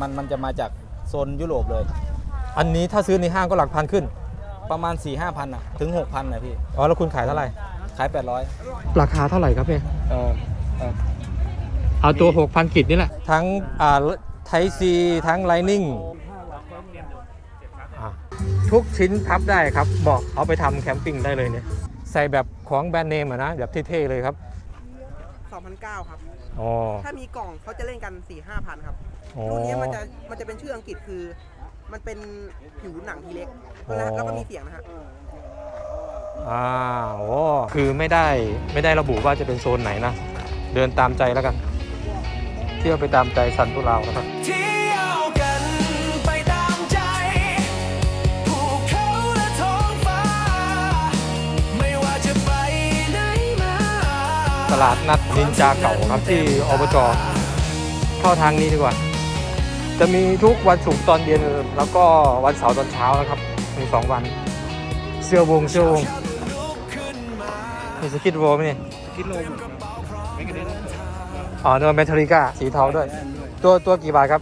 มันมันจะมาจากโซนยุโรปเลย อันนี้ถ้าซื้อในห้างก็หลักพันขึ้น ประมาณ4 5 0 0พันอะถึง 6,000นะพี่ อ๋อ แล้วคุณขายเท่าไหร่ ขาย 800ราคาเท่าไหร่ครับเนี่ย เออเออเอาตัว 6,000กิจนี่แหละ ทั้งอ่าไทซีทั้งไลนิ่งทุกชิ้นพับได้ครับบอกเอาไปทำแคมปิ้งได้เลยเนี่ย ใส่แบบของแบรนด์เนมอะนะ แบบเท่ๆเลยครับ 2,009ครับ อ๋อ ถ้ามีกล่องเขาจะเล่นกัน 4 5 0 0 0 ครับ อ๋อ รุ่นนี้มันจะมันจะเป็นชื่ออังกฤษคือ มันเป็นผิวหนังทีเล็กอ๋อนะแล้วก็มีเสียงนะฮะอ่าโอ้คือไม่ได้ไม่ได้ระบุว่าจะเป็นโซนไหนนะ เดินตามใจแล้วกัน เที่ยวไปตามใจซันพวกเรานะครับ เที่ยวกันไปตามใจ ภูเขาและท้องฟ้า ไม่ว่าจะไปไหนมา ตลาดนัดนินจาเก่าครับที่อบจเข้าทางนี้ดีกว่า จะมีทุกวันศุกร์ตอนเย็นแล้วก็วันเสาร์ตอนเช้านะครับ มีสองวัน เสื้อวงเสื้อวงมีสกิทโวไหมเนี่ยคิดโลหมดครับไม่กระเด็นอ๋อเนื้อเมทัลลิก้าสีทองด้วย ตัวตัวกี่บาทครับ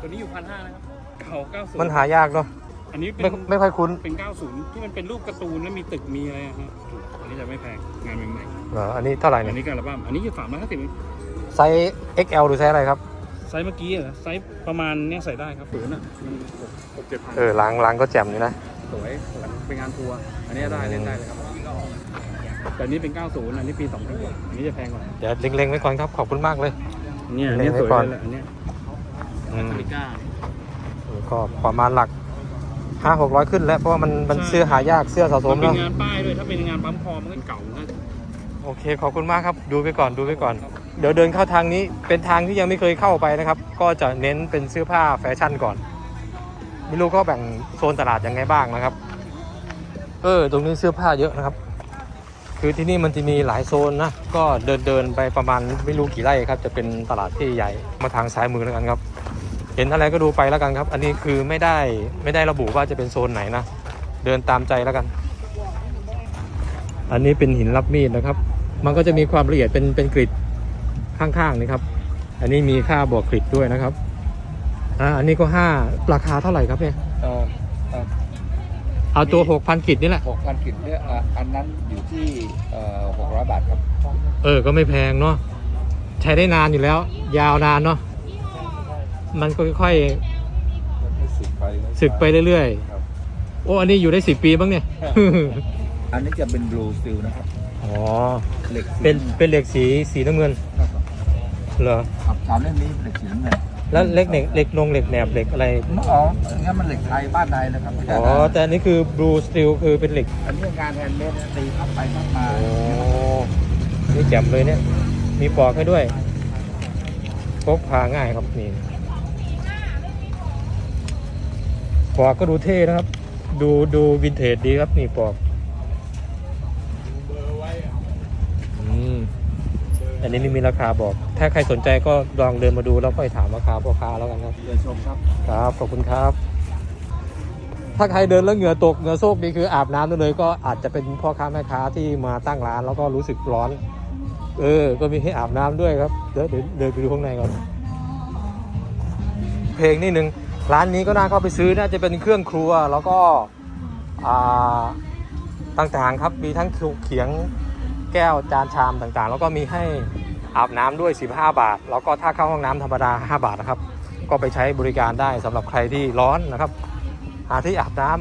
ตัวนี้อยู่พันห้านะครับเก่าเก้าศูนย์มันหายากเนาะอันนี้เป็ไม่นไม่ค่อยคุ้นเป็นเก้าศูนย์ที่มันเป็นรูปการ์ตูนแล้วมีตึกมีอะไรอะฮะอันนี้จะไม่แพงงานใหม่เหรออันนี้เท่าไหร่ๆอัเนี่ยนนี้การระบ้ามอันนี้อยู่สามร้อยห้าสิบไซส์ XL หรือไซส์อะไรครับ ไซส์เมื่อกี้อะไซส์ประมาณเนี้ยใส่ได้ครับผืนอะมันหกหกเจ็ดพันเออล้างล้างก็แจ่มอยู่นะ สวยเป็นงานทัวร์อันนี้ได้เล่นได้เลยครับแต่อันนี้เป็น 90 อันนี้ปี2000กว่าอันนี้จะแพงกว่าเดี๋ยวเล็งๆไว้ก่อนครับขอบคุณมากเลย เนี่ยอันนี้สวยเล่นไว้ก่อนเลยแหละอันเนี้ยอืมอเมริกาก็ประมาณหลักห้าหกร้อยขึ้นแล้วเพราะว่ามันมันเสื้อหายากเสื้อสะสมัมนเป็นเนาะงานป้ายด้วยถ้าเป็นงานปั๊มคอมันก็เก่ามันก็โอเคขอบคุณมากครับ ดูไปก่อนดูไปก่อน เดี๋ยวเดินเข้าทางนี้เป็นทางที่ยังไม่เคยเข้าไปนะครับ ก็จะเน้นเป็นเสื้อผ้าแฟชั่นก่อน ไม่รู้เขาแบ่งโซนตลาดยังไงบ้างนะครับ เออตรงนี้เสื้อผ้าเยอะนะครับ คือที่นี่มันจะมีหลายโซนนะก็เดินเดินไปประมาณไม่รู้กี่ไร่ครับ จะเป็นตลาดที่ใหญ่มาทางซ้ายมือแล้วกันครับ เห็นอะไรก็ดูไปแล้วกันครับ อันนี้คือไม่ได้ไม่ได้ระบุว่าจะเป็นโซนไหนนะเดินตามใจแล้วกัน อันนี้เป็นหินรับมีดนะครับ มันก็จะมีความละเอียดเป็นเป็นกริด ข้างๆนี่ครับ อันนี้มีค่าบวกกริดด้วยนะครับ อ่า อันนี้ก็ห้าราคาเท่าไหร่ครับเนี่ย เอ่อเอ่อเอาตัวหกพันกิจนี่แหละ หกพันกิจเนี่ยอะอันนั้นอยู่ที่หกร้อยบาทครับ เออ ก็ไม่แพงเนาะ ใช้ได้นานอยู่แล้ว ยาวนานเนาะ มันก็ค่อยมันให้สึกไปๆสึกไปเรื่อยครับ ๆ โอ้ อันนี้อยู่ได้สิบปีบ้างเนี่ย อันนี้จะเป็นบลูสติลนะครับ อ๋อ เหล็กสีเป็นเป็นเหล็กสีสีน้ำเงินครับ เหรอครับสามเล่มนี้เหล็กสีน้ำเงินแล้วเหล็กเหล็กเหล็กนงเหล็กแหนบเหล็กอะไรอ๋องั้นมันเหล็กไทยบ้านไทยนะครับไม่ใช่อ๋อนะแต่อันนี้คือ blue steel คือเป็นเหล็กอันนี้งานแฮนด์เมดนะตีเข้าไปเข้ามาโอ้นี่แจ่มเลยเนี่ย มีปลอกให้ด้วยพกพาง่ายครับนี่ปลอกก็ดูเท่นะครับ ดูดูวินเทจดีครับนี่ปลอกอืม อันนี้ไม่มีราคาบอก ถ้าใครสนใจก็ลองเดินมาดูแล้วค่อยถามราคาพ่อค้าแล้วกันครับเดินชมครับ ครับ ขอบคุณครับ ถ้าใครเดินแล้วเหงื่อตกเหงื่อโซกนี่คืออาบน้ำได้เลยก็อาจจะเป็นพ่อค้าแม่ค้าที่มาตั้งร้านแล้วก็รู้สึกร้อน เออ ก็มีให้อาบน้ำด้วยครับเดี๋ยวเดี๋ยวเดินไปดูข้างในก่อน เพลงนิดนึงร้านนี้ก็น่าเข้าไปซื้อน่าจะเป็นเครื่องครัวแล้วก็อ่าต่างๆครับมีทั้งเขียง แก้วจานชามต่างๆ แล้วก็มีให้อาบน้ำด้วย 15 บาท แล้วก็ถ้าเข้าห้องน้ำธรรมดา 5 บาทนะครับ ก็ไปใช้บริการได้สำหรับใครที่ร้อนนะครับหาที่อาบน้ำ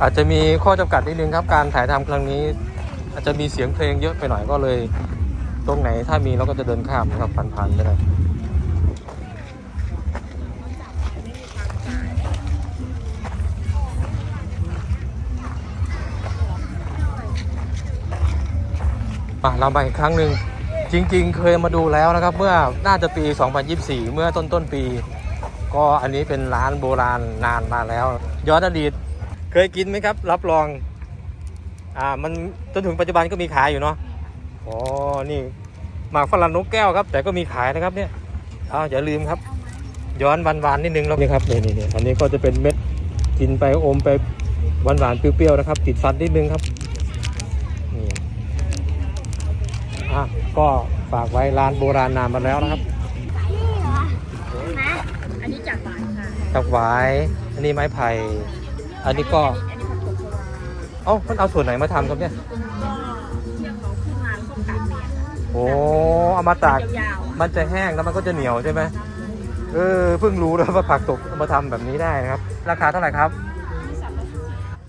อาจจะมีข้อจำกัดนิดนึงครับการถ่ายทำครั้งนี้ อาจจะมีเสียงเพลงเยอะไปหน่อยก็เลย ตรงไหนถ้ามีเราก็จะเดินข้ามนะครับผ่านๆไปเลย อะเรามาอีกครั้งหนึ่งจริง ๆ เคยมาดูแล้วนะครับ เมื่อน่าจะปี 2024 เมื่อต้นต้นๆปี ก็อันนี้เป็นร้านโบราณนานมาแล้ว ย้อนอดีต เคยกินไหมครับ รับรองอ่ามันจนถึงปัจจุบันก็มีขายอยู่เนาะอ๋อนี่หมากฝรั่งนกแก้วครับ แต่ก็มีขายนะครับเนี่ยอ้าวอย่าลืมครับ ย้อนหวานๆนิดนึงแล้วนี่ครับนี่นี่นี่อันนี้ก็จะเป็นเม็ดกินไปอมไปหวานๆเปรี้ยวๆนะครับ ติดฟันนิดนึงครับนี่ อะก็ฝากไว้ร้านโบราณนานมาแล้วนะครับอันนี้จากหวานค่ะกับหวายอันนี้ไม้ไผ่ อันนี้ก็อันนี้ผักตบชวาเอ้ามันเอาส่วนไหนมาทำครับเนี่ยก็เที่ยงเขาขึ้นมาแล้วก็กัดเนียนโอ้เอามาตากยาวมันจะแห้งแล้วมันก็จะเหนียวใช่ไหมเออเพิ่งรู้เลยว่าผักตบเอามาทำแบบนี้ได้นะครับ ราคาเท่าไหร่ครับ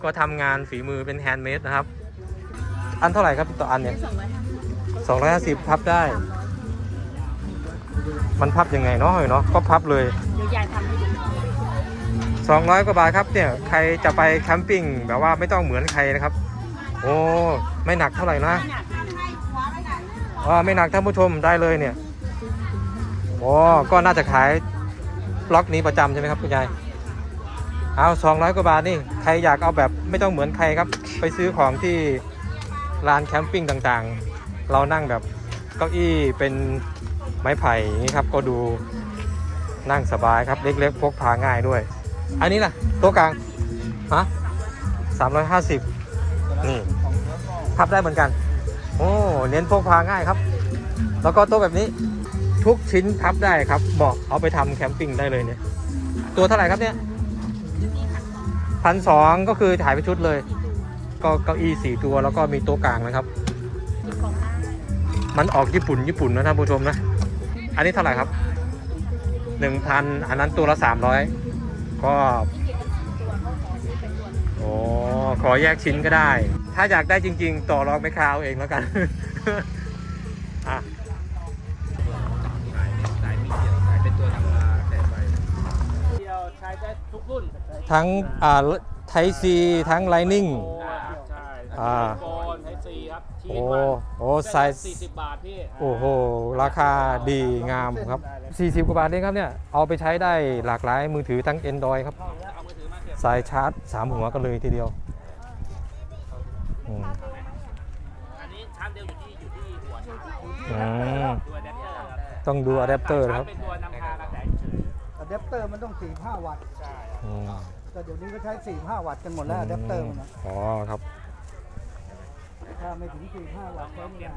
ก็ทำงานฝีมือเป็นแฮนด์เมดนะครับ อันเท่าไหร่ครับต่ออันเนี่ยสองร้อยห้า สิบ250พับได้ มันพับยังไงเนาะเนาะก็พับเลยเดี๋ยวยายทำให้ดู200กว่าบาทครับเนี่ยใครจะไปแคมปิ้งแบบว่าไม่ต้องเหมือนใครนะครับ โอ้ไม่หนักเท่าไหร่นะว่าไม่หนักท่านผู้ชมได้เลยเนี่ยโอ้ก็น่าจะขายบล็อกนี้ประจำใช่ไหมครับคุณยายเอา200กว่าบาทนี่ใครอยากเอาแบบไม่ต้องเหมือนใครครับ ไปซื้อของที่ร้านแคมปิ้งต่างๆ เรานั่งแบบเก้าอี้เป็นไม้ไผ่อย่างนี้ครับ ก็ดูนั่งสบายครับ เล็กๆพกพาง่ายด้วย อันนี้ล่ะโต๊ะกลางฮะสามร้อยห้าสิบนี่พับได้เหมือนกัน โอ้เน้นพกพาง่ายครับ แล้วก็โต๊ะแบบนี้ทุกชิ้นพับได้ครับเหมาะเอาไปทำแคมปิ้งได้เลยเนี่ย ตัวเท่าไหร่ครับเนี่ยพันสองก็คือถ่ายไปชุดเลย ก็เก้าอี้สี่ตัวแล้วก็มีโต๊ะกลางนะครับ มันออกญี่ปุ่นญี่ปุ่นนะท่านผู้ชมนะ อันนี้เท่าไหร่ครับหนึ่งพันอันนั้นตัวละสามร้อยก็โอ้ขอแยกชิ้นก็ได้ ถ้าอยากได้จริง ๆ ต่อรองไม่ค้าเอาเองแล้วกันอะทั้งอ่าไทซีทั้งไลนิ่งใช่อ่า ชีโอ้นมันโอ้ไซเส้นส์ สี่สิบบาทพี่โอ้โห ราคาดีงามครับ 40 กว่าบาทเองครับเนี่ย เอาไปใช้ได้หลากหลายมือถือทั้ง Android ครับสายชาร์จ 3 หัวกันเลยทีเดียวอืมอันนี้ชาร์จเร็วอยู่ที่อยู่ที่หัวชาร์จอืมตัวอะแดปเตอร์ครับต้องดูอะแดปเตอร์นะครับเป็นตัวนำพากระแสเฉยอะแดปเตอร์มันต้อง 45 วัตต์อืมแต่เดี๋ยวนี้ก็ใช้ 45 วัตต์กันหมดแล้วอะแดปเตอร์มันนะ อ๋อครับ ถ้าไม่ถึง45วัตต์ใช้ไม่ได้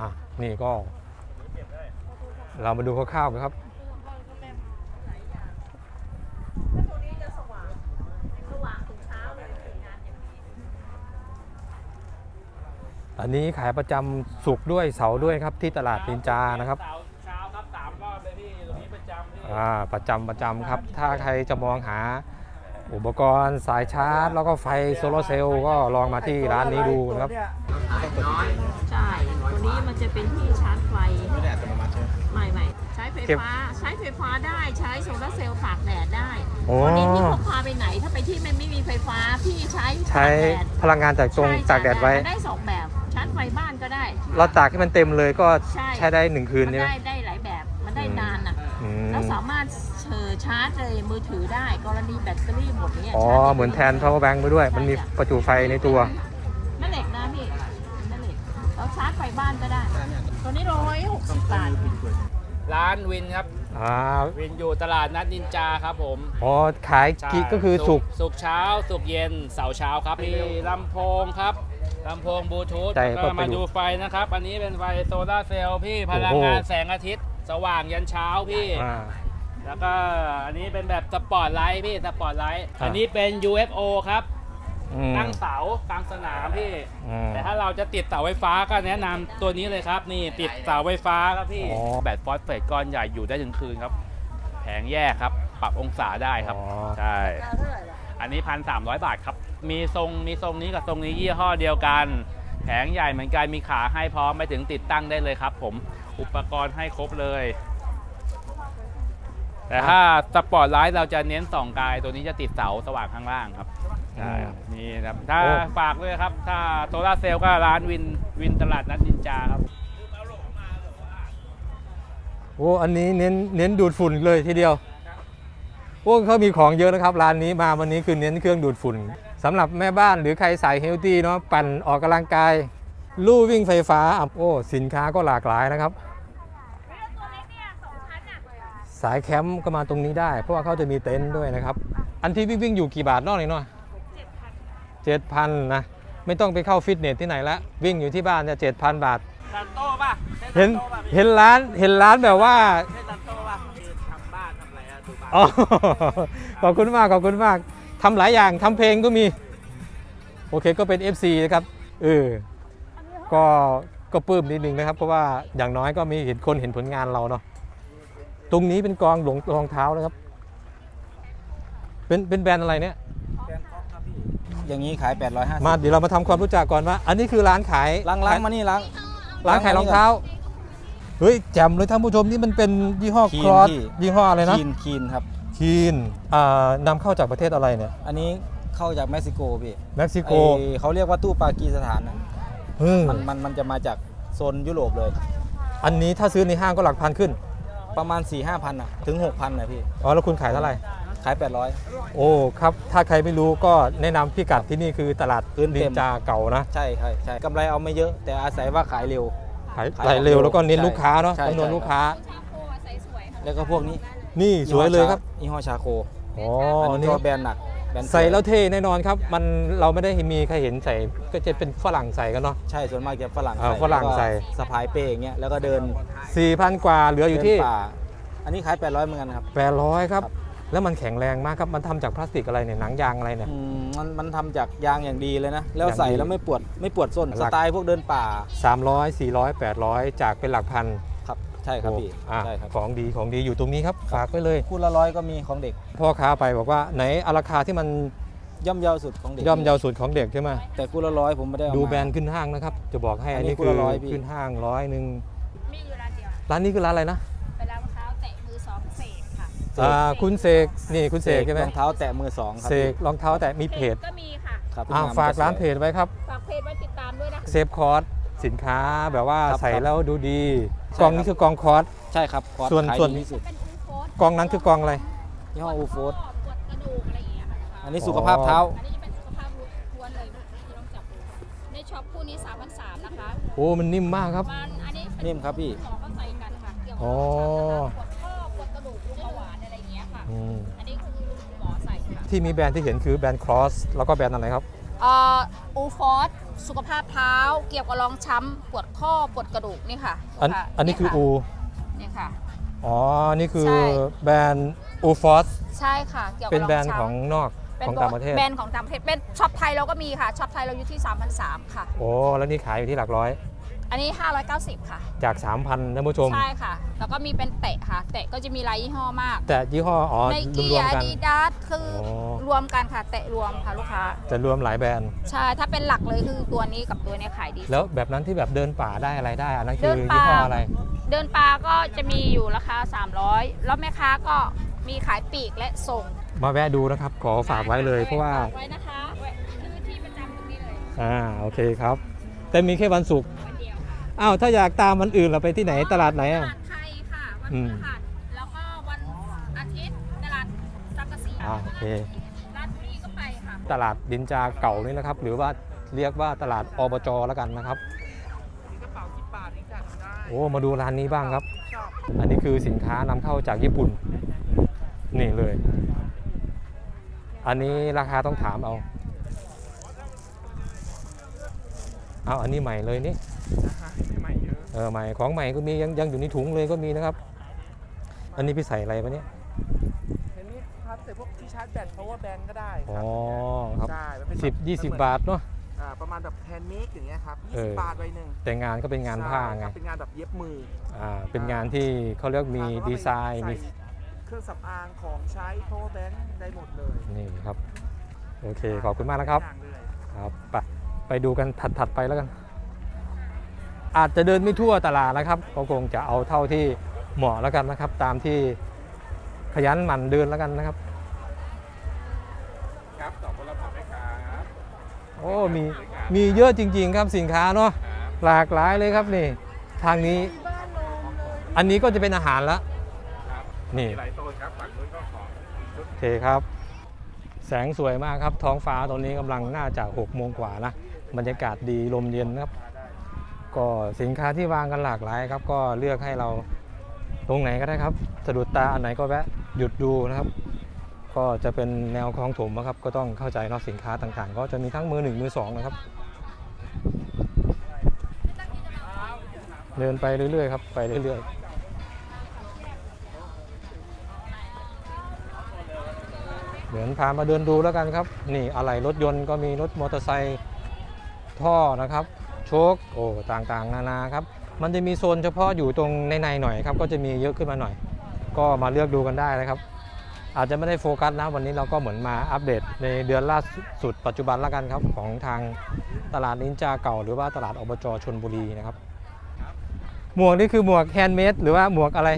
อะนี่ก็ เรามาดูคร่าวๆกันครับอันนี้ขายประจำสุกร์ด้วยเสาร์ด้วยครับที่ตลาดนินจานะครับเสาร์เช้าครับสามรอบเลยพี่ตรงนี้ประจำพี่อ่าประจำประจำครับ ถ้าใครจะมองหา อุปกรณ์สายชาร์จ แล้วก็ไฟโซลาร์เซลล์ก็ลองมาที่ร้านนี้ดูนะครับเนี่ยใช่ ตัวนี้มันจะเป็นที่ชาร์จไฟ ไม่ได้อัตโนมัติใช่ไหมไม่ไม่ใช้ไฟเก็บฟ้า ใช้ไฟฟ้าได้ ใช้โซลาร์เซลล์ตากแดดได้โอ้ วันนี้พี่พกพาไปไหน ถ้าไปที่มันไม่มีไฟฟ้า พี่ใช้ใช้ตากแดดพลังงานจากตรงใช่ตากแดดไว้ มันได้สองแบบ ชาร์จไฟบ้านก็ได้ เราตากให้มันเต็มเลยก็ใช่ใช้ได้หนึ่งคืนมันใช่ไหม ได้ได้ ชอชาร์จเลยมือถือได้กรณีแบตเตอรี่หมดเนี่ยอ๋อ ชาร์จได้เหมือนแทน power bank ไปด้วย มันมีประจุไฟในตัว แม่เหล็กนะพี่แม่เหล็กแล้วชาร์จไฟบ้านก็ได้ ตัวนี้ร้อยหกสิบบาทร้านวินครับ อ่า วินอยู่ตลาดนัดนินจาครับผมอ๋อ ขายกิก็คือสุกร์สุกร์เช้า สุกร์เย็น เสาร์เช้าครับ มีลำโพงครับ ลำโพงบลูทูธใจแล้วก็ก็ไปมาดูดูไฟนะครับ อันนี้เป็นไฟโซลาร์เซลล์พี่ พลังโอ้โหงานแสงอาทิตย์ สว่างยันเช้าพี่ อ่า แล้วก็อันนี้เป็นแบบสปอร์ตไลท์พี่สปอร์ตไลท์ครับอันนี้เป็น UFO ครับ อืม ตั้งเสากลางสนามพี่ อืมแต่ถ้าเราจะติดเสาไฟฟ้าก็แนะนำตัวนี้เลยครับ นี่ติดเสาไฟฟ้าครับพี่ อ๋อ แบตฟอสเฟตก้อนใหญ่อยู่ได้ถึงคืนครับ แผงแยกครับ ปรับองศาได้ครับ อ๋อ ใช่อันนี้พันสามร้อยบาทครับ มีทรงมีทรงนี้กับทรงนี้ยี่ห้อเดียวกัน แผงใหญ่เหมือนกันมีขาให้พร้อมไปถึงติดตั้งได้เลยครับ ผม อุปกรณ์ให้ครบเลย แต่ถ้าสปอร์ตไลท์เราจะเน้นส่องกายตัวนี้จะติดเสาสว่างข้างล่างครับใช่ครับนี่นะครับถ้าโอ้ ฝากด้วยครับ ถ้าโซลาร์เซลล์ก็ร้านวินวินตลาดนัดนินจาครับ โอ้อันนี้เน้นเน้นดูดฝุ่นเลยทีเดียวโอ้เขามีของเยอะนะครับ ร้านนี้มาวันนี้คือเน้นเครื่องดูดฝุ่นสำหรับแม่บ้านหรือใครสายเฮลตี้เนาะปั่นออกกำลังกาย ลู่วิ่งไฟฟ้าอะโอ้สินค้าก็หลากหลายนะครับ สายแคมป์ก็มาตรงนี้ได้ เพราะว่าเขาจะมีเต็นท์ด้วยนะครับ อันที่วิ่งวิ่งอยู่กี่บาทนอกหน่อยเนาะเจ็ดพันนะ ไม่ต้องไปเข้าฟิตเนสที่ไหนละวิ่งอยู่ที่บ้านเนี่ยเจ็ดพันบาทซันโต้ป่ะใช่เห็นเห็นร้านเห็นร้านแบบว่าอ๋อขอบคุณมากขอบคุณมากทำหลายอย่างทำเพลงก็มี โอเคก็เป็น FC นะครับเออก็ก็ปลื้มนิดนึงนะครับ เพราะว่าอย่างน้อยก็มีเห็นคนเห็นผลงานเราเนาะ ตรงนี้เป็นกองหลงรองเท้านะครับ เป็นเป็นแบรนด์อะไรเนี่ย อย่างนี้ขาย 850มาเดี๋ยวเรามาทำความรู้จักก่อนว่า อันนี้คือร้านขายล้างล้างมานี่ล้าง ร้านขายรองเท้า เฮ้ยแจ่มเลยท่านผู้ชมนี่มันเป็นยี่ห้อคีนครอสพี่ ยี่ห้ออะไรนะคีนคีนครับ คีนอ่านำเข้าจากประเทศอะไรเนี่ยอันนี้เข้าจากเม็กซิโกพี่เม็กซิโกไอ้เขาเรียกว่าตู้ปากีสถานนะเออมันมันมันจะมาจากโซนยุโรปเลย อันนี้ถ้าซื้อในห้างก็หลักพันขึ้น ประมาณ 4 5 0 0 0อะถึง 6,000นะพี่ อ๋อแล้วคุณขายเท่าไหร่ ขาย 800 โอ้ครับ ถ้าใครไม่รู้ก็แนะนำพิกัดที่นี่คือตลาดพื้นนิเต็นม จาเก่านะ ใช่ใช่ใช่กำไรเอาไม่เยอะ แต่อาศัยว่าขายเร็ว ขายขายขายเร็วเร็วแล้วก็เน้นใช่ลูกค้าเนาะใช่จำนวนใช่ ลูกค้า แล้วก็พวกนี้นี่สวยเลยครับ ยี่ห้อชาโคอ๋ออันนี้นี่ก็แบรนด์หนัก แบรนด์ใส่แล้วเท่แน่นอนครับ มันเราไม่ได้มีใครเห็นใส่ก็จะเป็นฝรั่งใส่กันเนาะ ใช่ส่วนมากจะฝรั่งอ่าฝรั่งใส่แล้วก็สะพายเป้อย่างเงี้ยแล้วก็เดิน4,000 กว่าเหลืออยู่ที่ เดินป่าอันนี้ขาย 800เหมือนกันครับ 800 ครับ ครับ แล้วมันแข็งแรงมากครับ มันทำจากพลาสติกอะไรเนี่ยหนังยางอะไรเนี่ย อืมมันมันทำจากยางอย่างดีเลยนะ แล้วอย่างใส่ดีแล้วไม่ปวดไม่ปวดส้นหลัสก ไตล์พวกเดินป่า 300 400 800 จากเป็นหลักพันครับ ใช่ครับพี่โอ้อะใช่ครับ ของดีของดีอยู่ตรงนี้ครับฝากไว้เลยคู่ละร้อยก็มีของเด็ก พ่อค้าไปบอกว่าไหนเอาราคาที่มันย่อมเยาวสุดของเด็กย่อมเยาวสุดของเด็กใช่ไหมแต่คู่ละร้อยผมไม่ได้เอาดูมาแบรนด์ขึ้นห้างนะครับ จะบอกให้อัอันนนี้นี้คู่คือละร้อยพี่ขึ้นห้างร้อยหนึ่งมีอยู่ร้านเดียวร้านนี้คือร้านอะไรนะเป็นร้านรองเท้าแตะมือสองเศษค่ะอ่าคุณเสกนี่คุณเสกใช่ไหมรองเท้าแตะมือสองครับเสกรองเท้าแต่มีเพจก็มีค่ะครับอ่าที่มฝากจะสวยร้านเพจไว้ครับฝากเพจไว้ติดตามด้วยนะคะเซฟคอร์สสินค้าแบบว่าครับใส่ครับแล้วดูดีใช่ กองครับนี้คือกองคอร์ส ใช่ครับคอร์สส่วนขายส่วน ดีที่สุดเป็นอูโฟสกองนั้นคือกองอะไร ยี่ห้ออูโฟสปวดกระดูกอะไรอย่างเงี้ยค่ะอันนี้สุขภาพเท้า อันนี้จะเป็นสุขภาพล้วนเลยที่ต้องจับดูในช็อปคู่นี้3 3 0 0นะคะโอ้มันนิ่มมากครับ มันอันนี้เป็นนิ่มครับพี่ หมอเขาใส่กันค่ะเกี่ยวกัอ๋บอปวดข้อปวดกระดูกเบาหวานอะไรอย่างเงี้ยค่ะ อืมอันนี้คือหมอใส่ค่ะที่มีแบรนด์ที่เห็นคือแบรนด์ครอสแล้วก็แบรนด์อะไรครับเอ่ออูฟอสสุขภาพเท้า เกี่ยวกับรองช้ำปวดข้อปวดกระดูกนี่ค่ะอันค่ะอันนี้คืออูนี่ค่ะ อ๋อ นี่คือใช่ แบรนด์อูฟอสใช่ค่ะ เกี่ยวกับเป็นแบรนด์ช้ำของนอกเป็นของต่างประเทศ แบรนด์ของต่างประเทศเป็นช็อปไทยเราก็มีค่ะช็อปไทยเราอยู่ที่3,003ค่ะ โอ้ แล้วนี่ขายอยู่ที่หลักร้อย อันนี้ 590 ค่ะ จาก 3,000ท่านผู้ชม ใช่ค่ะ แล้วก็มีเป็นเตะค่ะ เตะก็จะมีหลายยี่ห้อมากแต่ยี่ห้ออ๋อไนกี้รวมอาๆกัน ดิดาสคือออ รวมกันค่ะ เตะรวมค่ะลูกค้า จะรวมหลายแบรนด์ ใช่ ถ้าเป็นหลักเลยคือตัวนี้กับตัวเนี้ยขายดีสุดแล้วแบบนั้นที่แบบเดินป่าได้อะไรได้อันนั้นคืเดิอนป่า ยี่ห้ออะไรเดินปลาก็จะมีอยู่ราคา 300 แล้วแม่ค้าก็มีขายปลีกและส่งมาแวะดูนะครับ ขอฝากไว้เลยเพราะว่าฝกไว้นะคะคือที่ประจำตรงนี้เลยอ่าโอเคครับ แต่มีแค่วันศุกร์วันเดียวค่ะอ้าวถ้าอยากตามวันอื่นเราไปที่ไหนตลาดไหนตอะลาดไทยค่ะ วันอืพมฤหัสแล้วก็วันอาทิตย์ตลาดสังกะสีอ่าโอเค ร้านบุรีก็ไปค่ะตลาดดินจาเก่านี่นะครับ หรือว่าเรียกว่าตลาดอบจแล้วกันนะครับโอ้มาดูร้านนี้บ้างครับอันนี้คือสินค้านำเข้าจากญี่ปุ่น นี่เลย อันนี้ราคาต้องถามเอา เอาอันนี้ใหม่เลยนี่เออใหม่ของใหม่ก็มียังยังอยู่ในถุงเลยก็มีนะครับ อันนี้พี่ใส่อะไรปะเนี่ยเห็นนี่ครับแต่พวกที่ชาร์จแบต power bank ก็ได้คอ๋รัอครับ ใช่มันเป็นสิบแบบยี่สิบมันเหมือนบาทเนาะ อ่าประมาณแบบแฮนด์เมดอย่างเงี้ยครับเออ20บาทใบหนึ่งแต่งานก็เป็นงานผ้าใช่ไงครับเป็นงานแบบเย็บมืออ่า เป็นงานที่เขาเรียกมีแล้วก็ดีไซน์มี ใส่เครื่องสำอางของใช้ power bank ได้หมดเลยนี่ครับ โอเค ขอบคุณมากนะครับอย่างเลย ครับ ไป ไปดูกันถัดๆไปแล้วกัน อาจจะเดินไม่ทั่วตลาดนะครับ ก็คงจะเอาเท่าที่ เหมาะแล้วกันนะครับ ตามที่ขยันหมั่นเดินแล้วกันนะครับ ครับสองคนละผ่อนไหมครับโอ้มีมีเยอะจริง ๆ ครับสินค้าเนาะหลากหลายเลยครับนี่ ทางนี้ อันนี้ก็จะเป็นอาหารละนี่มีหลายโซนครับฝั่งนู้นก็ของโอเคครับ แสงสวยมากครับ ท้องฟ้าตอนนี้กำลังน่าจะ6โมงกว่านะบรรยากาศดีลมเย็นนะครับ ก็สินค้าที่วางกันหลากหลายครับ ก็เลือกให้เรา ตรงไหนก็ได้ครับสะดุดตาอันไหนก็แวะหยุดดูนะครับ ก็จะเป็นแนวคลองถมนะครับ ก็ต้องเข้าใจเนาะสินค้าต่างๆ ก็จะมีทั้งมือหนึ่งมือสองนะครับ เดินไปเรื่อยๆครับไปเรื่อยๆเดินพามาเดินดูแล้วกันครับ นี่อะไรรถยนต์ก็มีรถมอเตอร์ไซค์ท่อนะครับ โชคโอ้ต่างๆ นานาครับ มันจะมีโซนเฉพาะอยู่ตรงในๆหน่อยครับ ก็จะมีเยอะขึ้นมาหน่อย ก็มาเลือกดูกันได้นะครับ อาจจะไม่ได้โฟกัสนะวันนี้เราก็เหมือนมาอัปเดตในเดือนล่าสุดปัจจุบันแล้วกันครับ ของทางตลาดนินจาเก่า หรือว่าตลาดอบจชนบุรีนะครับหมวกนี่คือหมวกแฮนด์เมดหรือว่าหมวกอะไร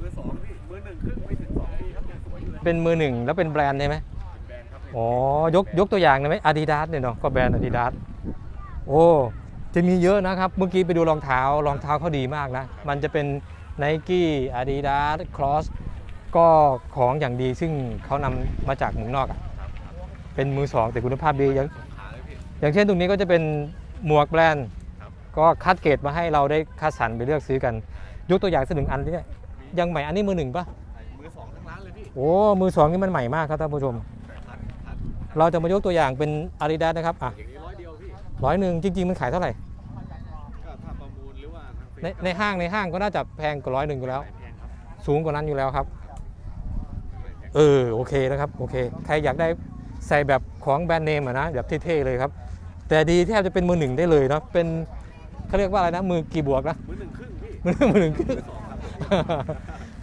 มือสองพี่มือหนึ่งครึ่งไม่ถึงสองปีครับยังสวยอยู่เลยเป็นมือหนึ่งแล้วเป็นแบรนด์ใช่ไหมแบรนด์ครับอ๋อยกยกตัวอย่างได้ไหมอาดิดาสเนี่ยเนาะก็แบรนด์อาดิดาสโอ้ จะมีเยอะนะครับ เมื่อกี้ไปดูรองเท้ารองเท้าเขาดีมากนะ มันจะเป็น n i กี้ Adidas Cross ก็ของอย่างดีซึ่งเขานำมาจากเมืองนอกอะเป็นมือสองแต่คุณภาพดีอย่างขาเลยพี่อย่างเช่นตรงนี้ก็จะเป็นหมวกแบรนด์ครับก็คัดเกรดมาให้เราได้คัดสรรไปเลือกซื้อกัน ยกตัวอย่างสักหนึ่งอันเนี่ยยังใหม่อันนี้มือหนึ่งปะมือสองทั้งร้านเลยพี่โอ้มือสองนี่มันใหม่มากครับท่านผู้ชมคัดคัดเราจะมายกตัวอย่างเป็น Adidas นะครับอะอย่างนี้ ร้อยเดียวพี่ร้อยหนึ่งจริง ๆ มันขายเท่าไหร่ ก็ถ้าประมูลหรือว่าทางเฟซในก็ในห้างในห้างก็น่าจะแพงกว่าร้อยหนึ่งอยู่แล้วแพงครับสูงกว่านั้นอยู่แล้วครับไม่แพงเออโอเคนะครับโอเค ใครอยากได้ใส่แบบของแบรนด์เนมอะนะแบบเท่ๆเลยครับ แต่ดีแทบจะเป็นมือหนึ่งได้เลยเนาะเป็นเขาเรียกว่าอะไรนะมือกี่บวกนะ มือหนึ่งครึ่งพี่มือมือหนึ่งครึ่ง มือสองครับ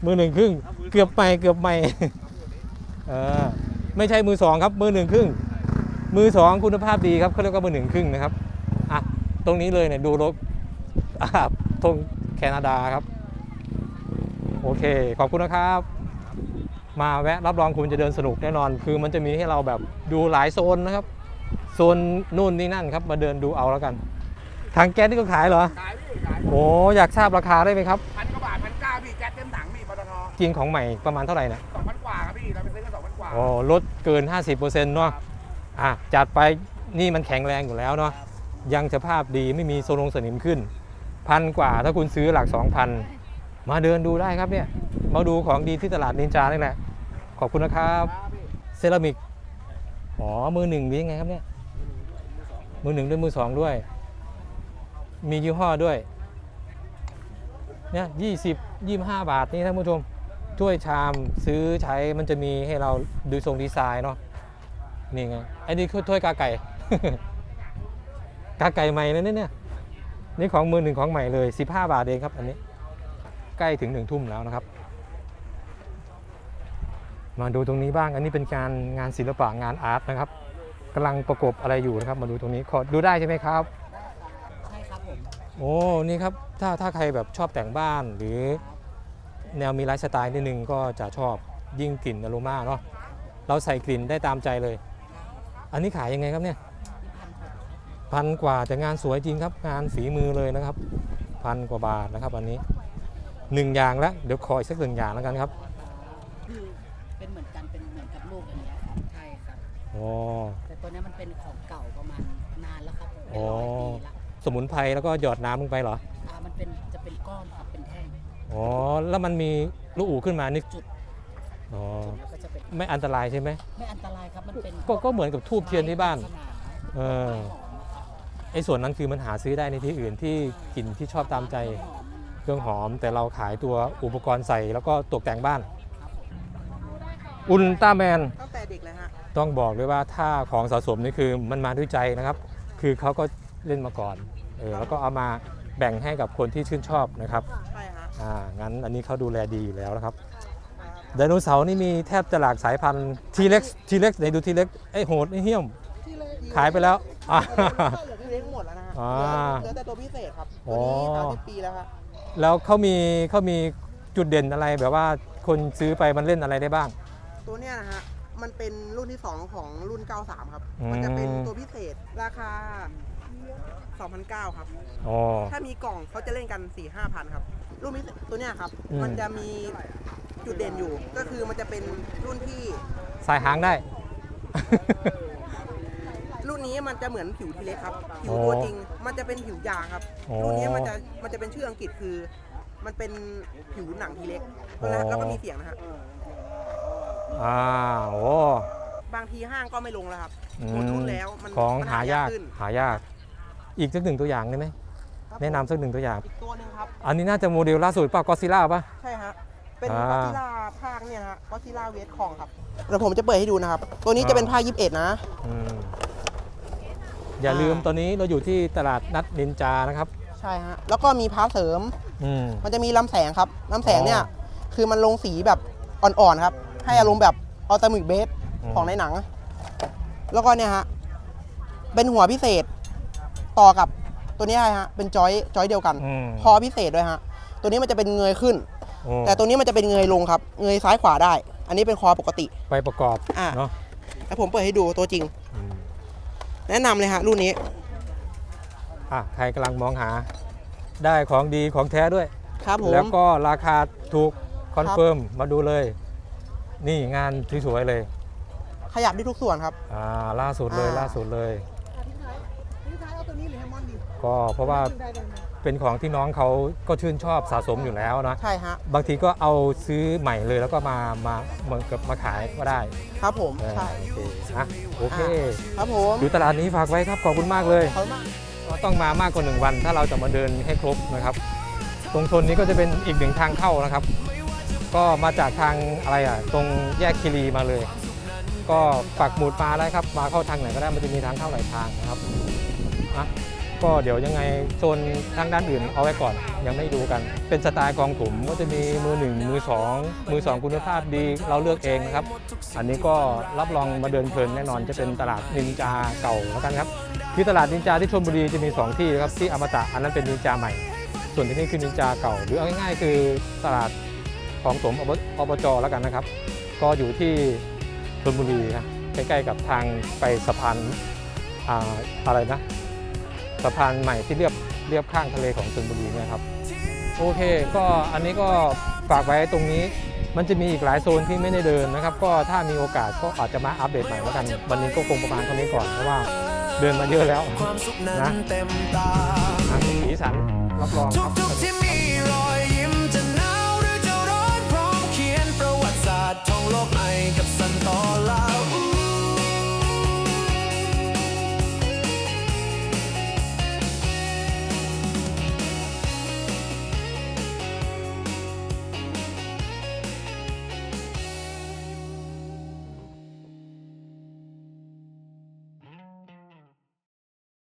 มือหนึ่งครึ่ง เกือบใหม่เกือบใหม่เออไม่ใช่มือสองครับมือหนึ่งครึ่ง มือสองคุณภาพดีครับเขาเรียกว่ามือหนึ่งครึ่งนะครับอะตรงนี้เลยเนี่ยดูรถอ่าธงแคนาดาครับ โอเค ขอบคุณนะครับ มาแวะรับรองคุณจะเดินสนุกแน่นอน คือมันจะมีให้เราแบบดูหลายโซนนะครับ โซนนู่นนี่นั่นครับ มาเดินดูเอาแล้วกันทางแก๊สนี่ก็ขายเหรอขายพี่ขายโอ้อยากทราบราคาได้ไหมครับพันกว่าบาทพันเก้าพี่แก๊สเต็มถังพี่ปตทจริงของใหม่ประมาณเท่าไหร่เนี่ยสองพันกว่าครับพี่เราไปซื้อกันสองพันกว่าโอ้ลดเกิน 50%เนาะ อะจัดไปนี่มันแข็งแรงอยู่แล้วเนาะยังสภาพดีไม่มีโซนงสนิมขึ้น พันกว่าถ้าคุณซื้อหลัก 2,000 มาเดินดูได้ครับเนี่ย มาดูของดีที่ตลาดนินจานี่แหละ ขอบคุณนะครับเซรามิกอ๋อมือหนึ่งมียังไงครับเนี่ย มือหนึ่งด้วยมือสองด้วย มียี่ห้อด้วยเนี่ยยี่สิบยี่ห้าบาทนี่ท่านผู้ชมถ้วยชามซื้อใช้มันจะมีให้เราดูทรงดีไซน์เนาะ นี่ไงไอ้นี่คือถ้วยกาไก่ กาไก่ใหม่เลยเนี่ยนี่ของมือหนึ่งของใหม่เลย 15 บาทเองครับ อันนี้ใกล้ถึงหนึ่งทุ่มแล้วนะครับ มาดูตรงนี้บ้างอันนี้เป็นการงานศิลปะงานอาร์ตนะครับกำลังประกบอะไรอยู่นะครับ มาดูตรงนี้ขอดูได้ใช่ไหมครับใช่ครับผมโอ้นี่ครับถ้าถ้าใครแบบชอบแต่งบ้านหรือแนวมีไลฟ์สไตล์นิดนึงก็จะชอบยิ่งกลิ่นอโรมาเนาะเราใส่กลิ่นได้ตามใจเลย อันนี้ขายยังไงครับเนี่ยพันกว่าแต่งานสวยจริงครับ งานฝีมือเลยนะครับ พันกว่าบาทนะครับ อันนี้หนึ่งอย่างแล้วเดี๋ยวขออีกสักหนึ่งอย่างแล้วกันครับคือเป็นเหมือนกันเป็นเหมือนกับลูกอันเนี้ยครับใช่ครับโอ้แต่ตัวเนี้ยมันเป็นของเก่าประมาณนานแล้วครับเป็นอ๋อร้อยปีละสมุนไพรแล้วก็หยอดน้ำลงไปเหรออ่ามันเป็นจะเป็นก้อนครับเป็นแท่งอ๋อแล้วมันมีลูกอู่ขึ้นมานี่จุดอ๋อแล้วก็จะเป็น ไม่อันตรายใช่ไหมไม่อันตรายครับมันเป็นก็ก็เหมือนกับทูบเทียนที่บ้านไม้ขนาดเออไม้หอมนะครับไอ้ส่วนนั้นคือมันหาซื้อได้ในที่อื่นที่กลิ่นที่ชอบตามใจหอมเครื่องหอม แต่เราขายตัวอุปกรณ์ใส่แล้วก็ตกแต่งบ้าน อุลตร้าแมนตั้งแต่เด็กเลยฮะต้องบอกด้วยว่าถ้าของสะสมนี่คือมันมาด้วยใจนะครับ คือเขาก็เล่นมาก่อนเออแล้วก็เอามาแบ่งให้กับคนที่ชื่นชอบนะครับใช่ฮะอ่างั้นอันนี้เขาดูแลดีอยู่แล้วนะครับ ไดโนเสาร์นี่มีแทบจะหลากสายพันธุ์ทีเล็กทีเล็กไหนดูทีเล็กไอ้โหดไอ้เหี้ยม ที่เลยขายไปแล้วอ่าเหลือที่เล็กหมดแล้วนะฮะอ่าเหลือเหลือแต่ตัวพิเศษครับอ๋ตัวอนี้สามสิบปีแล้วครับแล้วเขามีเขามีจุดเด่นอะไรแบบว่าคนซื้อไปมันเล่นอะไรได้บ้าง ตัวเนี้ยนะฮะมันเป็นรุ่นที่ 2 ของรุ่น 93 ครับ อืม มันจะเป็นตัวพิเศษราคา2,009ครับ อ๋อถ้ามีกล่องเขาจะเล่นกัน 4 5 0 0 0 ครับ รุ่นพิเศษตัวเนี้ยครับ อืม มันจะมีจุดเด่นอยู่ ก็คือมันจะเป็นรุ่นที่สายหางได้ รุ่นนี้มันจะเหมือนผิวทีเล็กครับ ผิวอ๋อตัวจริง มันจะเป็นผิวยางครับ อ๋อรุ่นนี้มันจะมันจะเป็นชื่ออังกฤษคือ มันเป็นผิวหนังทีเล็กอ๋อ แล้วแล้วก็มีเสียงนะฮะอ่าโอ้บางทีห้างก็ไม่ลงแล้วครับอืหมดรุ่มนแล้วมันของมันหายากขึ้น หายาก อีกสักหนึ่งตัวอย่างได้ไหม ครับแนะนำสักหนึ่งตัวอย่าง อีกตัวหนึ่งครับ อันนี้น่าจะโมเดลล่าสุดป่ะกอซิล่าป่ะ ใช่ฮะ เป็นอ่า ก็ซิล่าภาคเนี่ยฮะก็ซิล่าเวทคองครับเดี๋ยวผมจะเปิดให้ดูนะครับ ตัวนี้จะเป็นอ่าภาค21 นะ อืมอย่า ลืมตอนนี้เราอยู่ที่ตลาดนัดนินจานะครับใช่ฮะ แล้วก็มีพาร์ทเสริม อืม มันจะมีลำแสงครับลำแสงเนี่ย อ๋อคือมันลงสีแบบอ่อนๆครับ ให้อารมณ์แบบอัลต m มิกเบสอืม ของในหนัง แล้วก็เนี่ยฮะ เป็นหัวพิเศษต่อกับ ตัวนี้ฮะเป็นจอยจอยเดียวกัน อืม คอพิเศษด้วยฮะตัวนี้มันจะเป็นเงยขึ้น โอ้แต่ตัวนี้มันจะเป็นเงยลงครับ เงยซ้ายขวาได้ อันนี้เป็นคอปกติ ไปประกอบอ่าเนาะแล้วผมเปิดให้ดูตัวจริง อืมแนะนำเลยฮะรุ่นนี้อะใครกำลังมองหา ได้ของดีของแท้ด้วย ครับผม แล้วก็ราคาถูกคอนเฟิร์มมาดูเลย นี่งานสวยๆเลยขยับได้ทุกส่วนครับ อ่าล่าสุดเลยอ่า ล่าสุดเลย ก็เพราะว่าเป็นของที่น้องเขาก็ชื่นชอบสะสมอยู่แล้วนะใช่ฮะ บางทีก็เอาซื้อใหม่เลยแล้วก็มามาเหมือนกับมาขายก็ได้ครับผม เออใช่ โอเคนะโอเคครับผมอยู่ตลาดนี้ฝากไว้ครับขอบคุณมากเลยขอบคุณมาก ก็ต้องมามากกว่าหนึ่งวันถ้าเราจะมาเดินให้ครบนะครับ ตรงโซนนี้ก็จะเป็นอีกหนึ่งทางเข้านะครับ ก็มาจากทางอะไรอะตรงแยกคีรีมาเลย ก็ปักหมุดมาแล้วครับ มาเข้าทางไหนก็ได้มันจะมีทางเข้าหลายทางนะครับอะ ก็เดี๋ยวยังไงโซนทางด้านอื่นเอาไว้ก่อนยังไม่ดูกัน เป็นสไตล์กองถุมก็จะมีมือหนึ่งมือสองมือสองคุณภาพดีเราเลือกเองนะครับ อันนี้ก็รับรองมาเดินเพลินแน่นอนจะเป็นตลาดนินจาเก่าแล้วกันครับที่ตลาดนินจาที่ชลบุรีจะมี 2 ที่ครับที่อมตะอันนั้นเป็นนินจาใหม่ ส่วนที่นี่คือนินจาเก่า หรือเอาง่ายๆ คือตลาดของสมอบอบจแล้วกันนะครับ ก็อยู่ที่ชลบุรีครับใกล้ๆกับทางไปสะพานออะไรนะ สะพานใหม่ที่เรียบเรียบข้างทะเลของชลบุรีเนี่ยครับโอเค ก็อันนี้ก็ฝากไว้ตรงนี้ มันจะมีอีกหลายโซนที่ไม่ได้เดินนะครับ ก็ถ้ามีโอกาสก็อาจจะมาอัปเดตใหม่แล้วกัน วันนี้ก็คงประมาณเท่านี้ก่อนเพราะว่าเดินมาเยอะแล้วความสุขนั้นนะเต็มตาอะสีสันรับรองครับทุกๆที่มีรอยยิ้มจะหนาวหรือจะร้อนพร้อมเขียนประวัติศาสตร์ท่องโลก